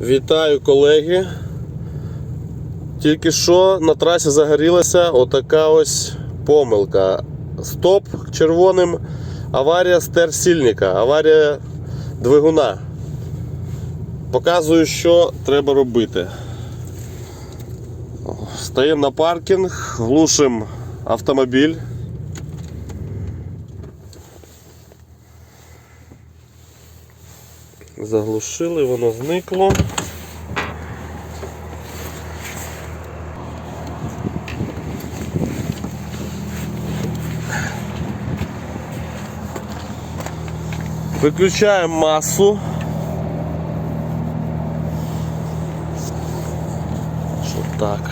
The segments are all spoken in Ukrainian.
Вітаю колеги. Тільки що на трасі загорілася отака ось помилка. Стоп червоним. Аварія стерсільника, аварія двигуна. Показую, що треба робити. Стаємо на паркінг, глушимо автомобіль. Заглушили, воно зникло. Виключаємо масу. Що так.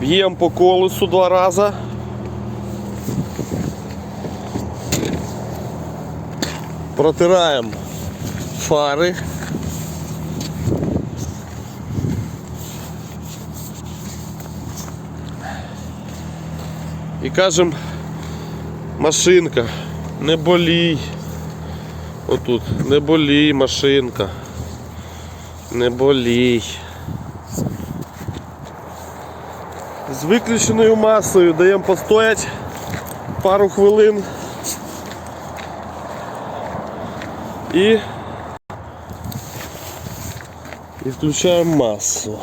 Б'ємо по колесу два рази. Протираємо фари. І кажемо, машинка, не болій. Отут, не болій, машинка. Не болій. З виключеною масою даємо постоять пару хвилин. І, і включаємо масу.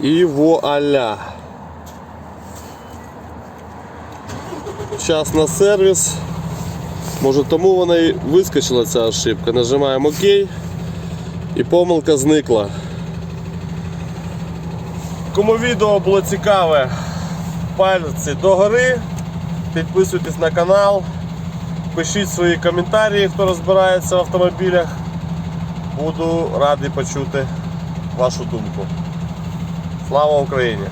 І вуаля. Час на сервіс. Може тому вона і вискочила ця ошибка. Нажимаємо ОК і помилка зникла. Кому відео було цікаве, пальці догори, підписуйтесь на канал, пишіть свої коментарі, хто розбирається в автомобілях. Буду радий почути вашу думку. Слава Україні!